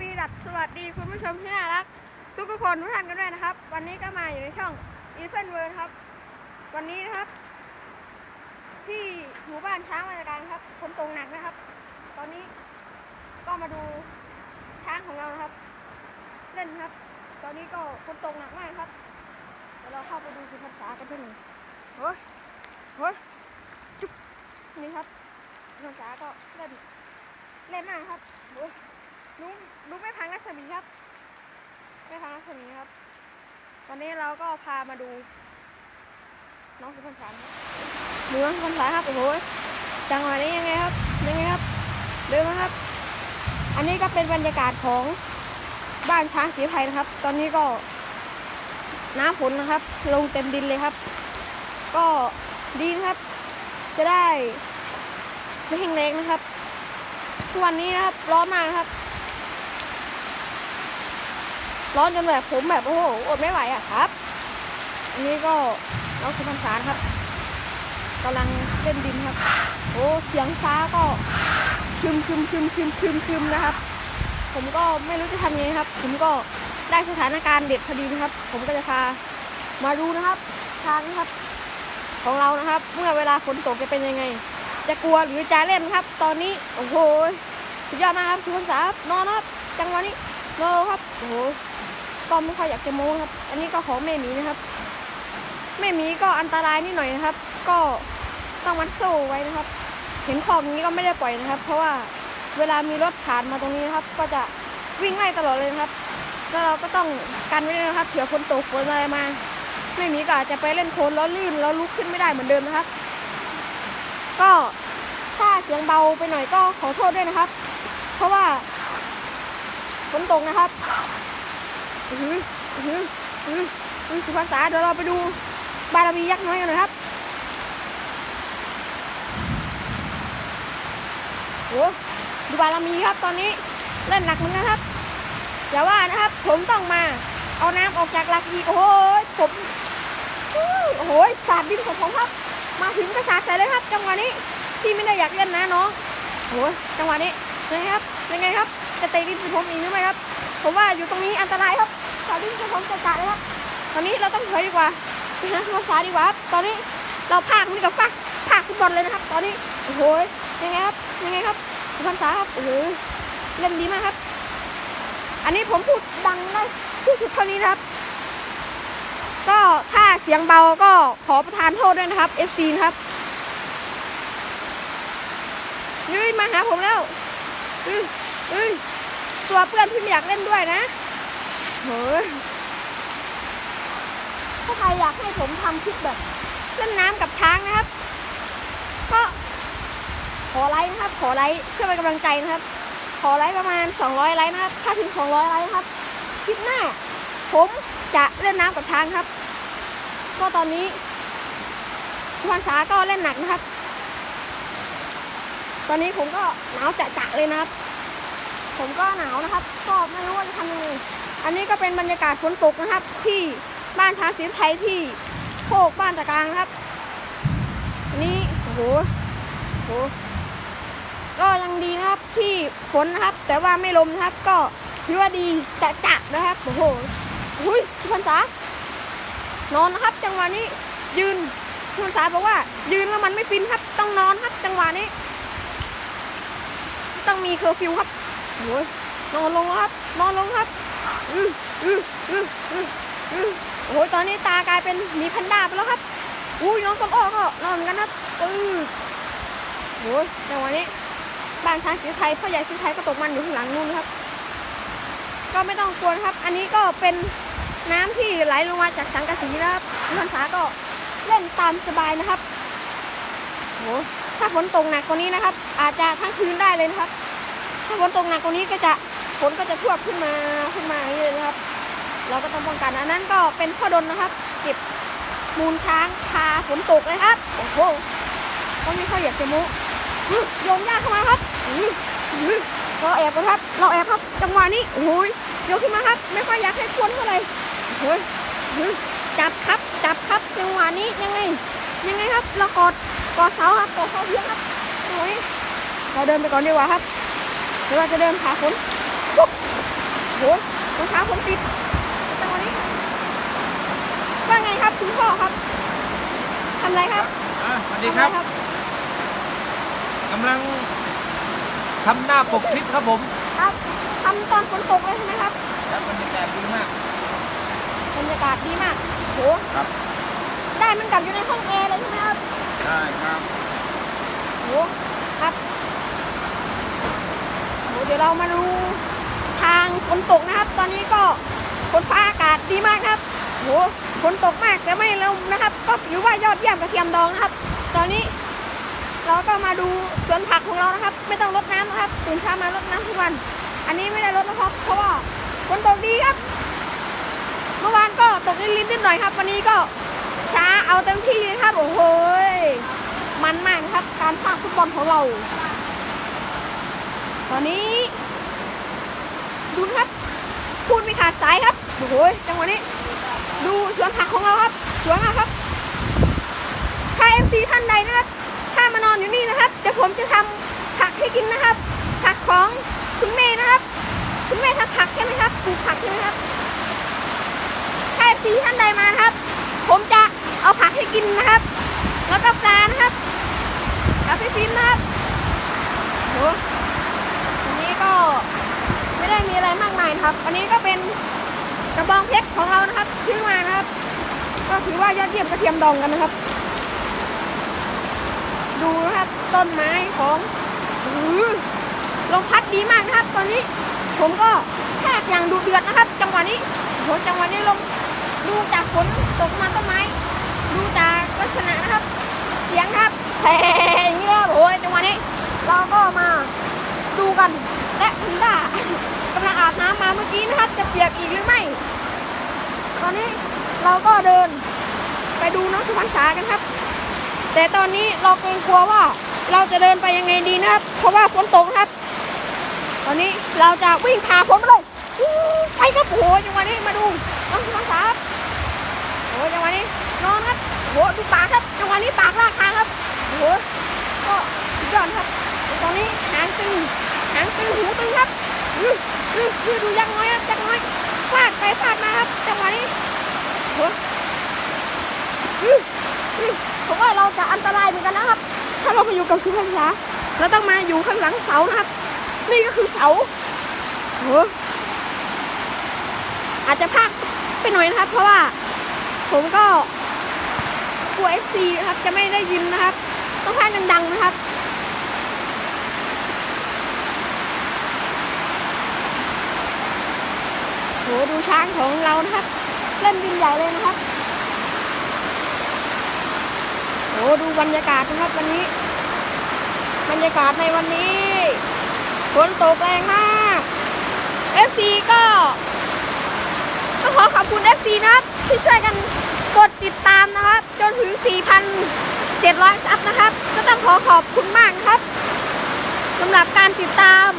วีดัดสวัสดีคุณผู้ชมที่น่ารัก ทุกทุกคนทุกท่านกันด้วยนะครับ วันนี้ก็มาอยู่ในช่องอีเฟนเวิร์ครับ วันนี้นะครับ ที่หมู่บ้านช้างมาจาการครับฝนตกหนักนะครับ ตอนนี้ก็มาดูช้างของเรานะครับ เล่นครับ ตอนนี้ก็ฝนตกหนักมากครับเดี๋ยวเราเข้าไปดูสุพรรษากันเพื่อนหนึ่งเฮ้ยเฮ้ยจุ๊บนี่ครับสุพรรษาก็เล่นเล่นมากครับ ดูดูดูไม่พังรัศมีครับไม่พังรัศมีครับตอนนี้เราก็พามาดู น้องสุพรรณสารครับดูน้องสุพรรณสารครับโอ้โหจังหวะนี้ยังไงครับยังไงครับเดินมาครับ อันนี้ก็เป็นบรรยากาศของบ้านช้างสีไพรนะครับ ตอนนี้ก็น้ำฝนนะครับ ลงเต็มดินเลยครับ ก็ดีนะครับ จะได้ไม่แห้งแล้งนะครับทุกวันนี้นะครับร้อนมากครับ ร้อนจนแบบผมแบบโอ้โหอดไม่ไหวอะครับ อันนี้ก็น้องสุพรรณสารครับกำลังเล่นดินครับ โอ้เสียงฟ้าก็คึมคึมคึมคึมคึมคึมนะครับ ผมก็ไม่รู้จะทำยังไงครับ ผมก็ได้สถานการณ์เด็ดพอดีนะครับ ผมก็จะพามาดูนะครับ ทางนะครับ ของเรานะครับ เมื่อเวลาฝนตกจะเป็นยังไง จะกลัวหรือจะเล่นครับ ตอนนี้โอ้โหสุดยอดมากครับคุณสาครับนอนครับ จังหวะนี้นอนครับโอ้โห ก็ไม่ค่อยอยากจะโม้ครับ อันนี้ก็ของแม่หมีนะครับ แม่หมีก็อันตรายนิดหน่อยนะครับ ก็ต้องมัดโซ่ไว้นะครับ เห็นขอบอย่างนี้ก็ไม่ได้ปล่อยนะครับ เพราะว่าเวลามีรถผ่านมาตรงนี้นะครับ ก็จะวิ่งไล่ตลอดเลยนะครับ แล้วเราก็ต้องกันไว้นะครับเผื่อฝนตกฝนอะไรมาแม่หมีก็อาจจะไปเล่นโคลนแล้วลื่นแล้วลุกขึ้นไม่ได้เหมือนเดิมนะครับ ก็ถ้าเสียงเบาไปหน่อยก็ขอโทษด้วยนะครับ เพราะว่าฝนตกนะครับ อือหืออือหืออือหือสุภาษาเดี๋ยวเราไปดูบารมียักษ์น้อยกันหน่อยครับโอ้ดูบารมีครับตอนนี้เล่นหนักเหมือนกันครับอย่าว่านะครับ ผมต้องมา เอาน้ำออกจากหลักอีกโอ้โหผมโอ้โหสาดดินของผมครับ มาถึงกระสาดใส่เลยครับ จังหวะนี้พี่ไม่ได้อยากเล่นนะน้องโอ้ยจังหวะนี้ยังไงครับยังไงครับจะเตะดินใส่ผมอีกหรือไม่ครับ ผมว่าอยู่ตรงนี้อันตรายครับสาดดินใส่ผมจะจัดเลยครับ ตอนนี้เราต้องถอยดีกว่าไปหาภาษาดีกว่าครับตอนนี้เราพากนี่กับฟักพากฟุตบอลเลยนะครับ ตอนนี้โอ้โหยังไงครับยังไงครับภาษาครับโอ้โหเล่นดีมากครับ อันนี้ผมพูดดังได้ที่สุดเท่านี้นะครับ ก็ถ้าเสียงเบาก็ขอประทานโทษด้วยนะครับ FC นะครับเฮ้ยมาหาผมแล้ว ตัวเพื่อนที่อยากเล่นด้วยนะเฮ้ยถ้าใครอยากให้ผมทำคลิปแบบเล่นน้ำกับช้างนะครับ ก็ขอไลค์นะครับ ขอไลค์เพื่อเป็นกำลังใจนะครับ ขอไลค์ประมาณ 200ไลค์นะครับ ถ้าถึง 200ไลค์ครับ คลิปหน้า ผมจะเล่นน้ำกับช้างครับ ก็ตอนนี้ทวันษาก็เล่นหนักนะครับ ตอนนี้ผมก็หนาวจะจะเลยนะครับ ผมก็หนาวนะครับ ก็ไม่รู้ว่าจะทำยังไงอันนี้ก็เป็นบรรยากาศฝนตกนะครับ ที่บ้านช้างศรีไทยที่โคกบ้านตะกลางนะครับอันนี้โอ้โหโอ้โหก็ยังดีนะครับที่ฝนนะครับ แต่ว่าไม่ลมนะครับ ก็ถือว่าดีจะจะๆนะครับโอ้โหอุ้ยทุกคนจ๋านอนนะครับ จังหวะนี้ยืนทุกคนจ๋าบอกว่า ยืนแล้วมันไม่ฟินครับ ต้องนอนครับ จังหวะนี้ ต้องมีเคอร์ฟิวครับ โอ้ยนอนลงครับ นอนลงครับ อืออืออืออืออือโอ้โหตอนนี้ตากลายเป็นมีแพนดาไปแล้วครับอุ้ยน้องต้นอ้อก็นอนอนกันครับอือโอ้ยจังหวะนี้บานช้างสีไทยพ่อใหญ่สีไทยก็ตกมันอยู่ข้างหลังนู่นครับ ก็ไม่ต้องกลัวครับ อันนี้ก็เป็นน้ำที่ไหลลงมาจากสังกะสีนะครับทุกคนสาก็เล่นตามสบายนะครับโหถ้าฝนตกหนักกว่านี้นะครับ อาจจะทั้งคืนได้เลยนะครับ ถ้าฝนตกหนักกว่านี้ก็จะฝนก็จะท่วมขึ้นมาขึ้นมาอย่างนี้เลยนะครับ เราก็ต้องป้องกันอันนั้นก็เป็นพ่อดนนะครับ เก็บมูลช้างพาฝนตกเลยครับโอ้โหก็ไม่ค่อยอยากจะม้อื้อโยนยากเข้ามาครับเราแอบกันครับ เราแอบครับ จังหวะนี้โอ้ยโยนขึ้นมาครับ ไม่ค่อยอยากให้ทวนเท่าไหร่โอ้ยจับครับ จับครับ จังหวะนี้ยังไง ยังไงครับ เรากอดกอดเสาครับกอดเสาเพียงครับโอ้ยเราเดินไปก่อนดีกว่าครับ รือว่าจะเดินผ่าฝนปุ๊บโหรองเท้าผมติดจังหวะนี้ว่าไงครับคุณพ่อครับทำอะไรครับอะสวัสดีครับทำอะไกำลังทำหน้าปกคลิปครับผมครับทำตอนฝนตกเลยใช่ไหมครับแล้วบรรยากาศดีมาก บรรยากาศดีมากโหครับ ได้มันกลับอยู่ในห้องแอร์เลยใช่ไหมครับ ได้ครับโหครับโห เดี๋ยวเรามาดูทางฝนตกนะครับ ตอนนี้ก็ฝนฟ้าอากาศดีมากนะครับโหฝนตกมากแต่ไม่ลมนะครับ ก็ถือว่ายอดเยี่ยมกระเทียมดองนะครับ ตอนนี้เราก็มาดูสวนผักของเรานะครับ ไม่ต้องรดน้ำนะครับตื่นเช้ามารดน้ำทุกวัน อันนี้ไม่ได้รดนะครับ เพราะว่าฝนตกดีครับ เมื่อวานก็ตกลินนิดหน่อยครับ วันนี้ก็ช้าเอาเต็มที่เลยครับโอ้โหมันมากครับ การพากฟุตบอลของเรา ตอนนี้ ดูครับ พูดไม่ขาดสายครับโอ้โหจังหวะนี้ ดูสวนผักของเราครับสวยมากครับถ้าเอฟซีท่านใดนะครับ ถ้ามานอนอยู่นี่นะครับเดี๋ยวผมจะทำผักให้กินนะครับ ผักของคุณแม่นะครับ คุณแม่ทำผักใช่ไหมครับปลูกผักใช่ไหมครับถ้าเอฟซีท่านใดมาครับ ผมจะเอาผักให้กินนะครับ แล้วก็ปลานะครับกับพี่ฟิล์มนะครับโอ้ ไม่ได้มีอะไรมากมายครับ อันนี้ก็เป็นกระบองเพชรของเรานะครับซื้อมานะครับ ก็ถือว่ายอดเยี่ยมกระเทียมดองกันนะครับ ดูนะครับต้นไม้ของลมพัดดีมากนะครับ ตอนนี้ผมก็แทกอย่างดูเดือดนะครับ จังหวะนี้โหจังหวะนี้ลมดูจากฝนตกมาต้นไม้ ดูจากลักษณะนะครับ เสียงครับแผ่อย่างนี้ครับโอ้ยจังหวะนี้ เราก็มาดูกัน และคุณด้ากำลังอาบน้ำมาเมื่อกี้นะครับ จะเปียกอีกหรือไม่ ตอนนี้เราก็เดินไปดูน้องสุพรรณษากันครับ แต่ตอนนี้เราเกรงกลัวว่าเราจะเดินไปยังไงดีนะครับ เพราะว่าฝนตกครับ ตอนนี้เราจะวิ่งผ่าฝนไปเลยอู้ไปครับโอ้โหจังหวะนี้มาดูน้องสุพรรณษาครับโอ้โหจังหวะนี้นอนครับโอ้โหดูปากครับจังหวะนี้ปากลากทางครับโอ้โหก็สุดยอดครับตอนนี้หางตึง หางตึงหูตึงครับอื้ออื้ออื้อดูยังน้อยครับยังน้อยฟาดไปฟาดมาครับจังหวะนี้โอ้โหผมว่าเราจะอันตรายเหมือนกันนะครับ ถ้าเรามาอยู่กับสุพรรณษาเราต้องมาอยู่ข้างหลังเสานะครับ นี่ก็คือเสาโหอาจจะพลาดไปหน่อยนะครับ เพราะว่า ผมก็กลัวเอฟซีนะครับจะไม่ได้ยินนะครับ ต้องพากดังๆนะครับ หดูช้างของเรานะครับ เล่นดินใหญ่เลยนะครับโหดูบรรยากาศนะครับวันนี้ บรรยากาศในวันนี้ฝนตกแรงมาก FC ก็ต้องขอขอบคุณ FC นะครับ ที่ช่วยกันกดติดตามนะครับ จนถึง 4,700 ซับนะครับ ก็ต้องขอขอบคุณมากครับสำหรับการติดตาม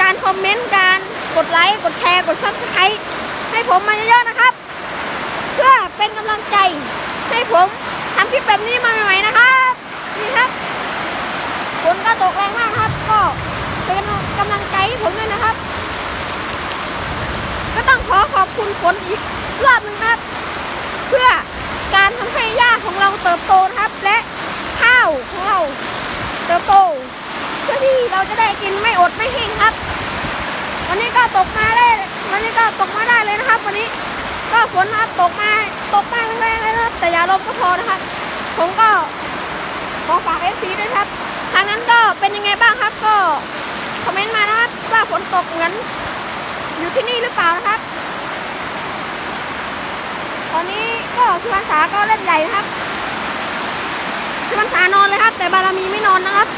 การคอมเมนต์การ กดไลค์ กดแชร์ กดซับสไครต์ให้ผมมาเยอะๆนะครับ เพื่อเป็นกำลังใจให้ผมทำคลิปแบบนี้มาใหม่ๆนะครับ นี่ครับฝนก็ตกแรงมากครับ ก็เป็นกำลังใจให้ผมด้วยนะครับ ก็ต้องขอขอบคุณฝนอีกรอบนึงครับ เพื่อการทำให้หญ้าของเราเติบโตนะครับ และข้าวของเราเติบโตเพื่อที่เราจะได้กินไม่อดไม่หิ้งครับ ตกมาได้วันนี้ก็ตกมาได้เลยนะครับ วันนี้ก็ฝนนะตกมาตกมาแรงๆเลยนะครับ แต่อย่าลมก็พอนะครับ ผมก็ขอฝากเอฟซีด้วยครับทางนั้นก็เป็นยังไงบ้างครับ ก็คอมเมนต์มานะครับว่าฝนตกเหมือนอยู่ที่นี่หรือเปล่านะครับ ตอนนี้ก็สุพรรษาก็เล่นใหญ่นะครับสุพรรษานอนเลยครับ แต่บารมีไม่นอนนะครับ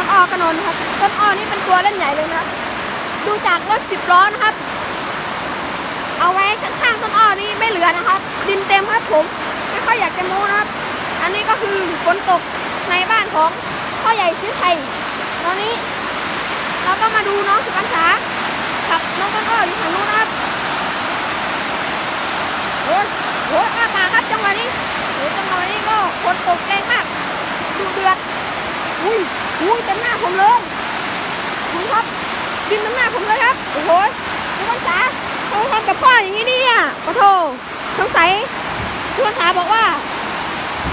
ต้นอ้อก็นนนครับ ต้นอ้อนี่เป็นตัวเล่นใหญ่เลยนะครับ ดูจากรถสิบล้อนะครับ เอาไว้ข้างๆต้นอ้อนี่ไม่เหลือนะครับ ดินเต็มครับผมไม่ค่อยอยากจะโม้นะครับ อันนี้ก็คือฝนตกในบ้านของพ่อใหญ่ซื้อไทยตอนนี้ เราก็มาดูน้องสุพรรณษากับน้องต้นอ้ออยู่ทางนู้นนะครับโอ้ยโอ้ยอากาครับจังหวะนี้โอ้ยจังหวะนี้ก็ฝนตกแรงมากดูเดือดอุ้ย อุ้ยเต็มหน้าผมเลยคุณครับกินน้ำหน้าผมเลยครับ โอ้โหทุกคนจ๋าเขาทำกับพ่ออย่างนี้เนี่ยขอโทษสงสัยทุกคนจ๋าบอกว่า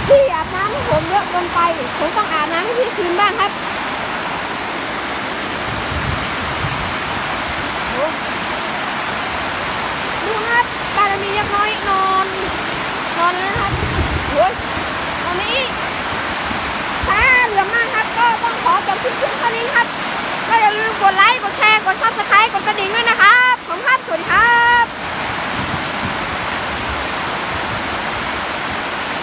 พี่อาบน้ำให้ผมเยอะเกินไป ผมต้องอาบน้ำให้พี่คืนบ้างครับดูครับบารมียักษ์น้อยนอน นอนแล้วนะครับโอ้ยตอนนี้ากครับ ก็ต้องขอจบคลิปเพียงเท่นี้ครับก็อย่าลืมกดไลค์ กดแชร์ กดซับสไครต์กดกระดิ่งด้วยนะครับ ขอบคุณครับ สวัสดีครับ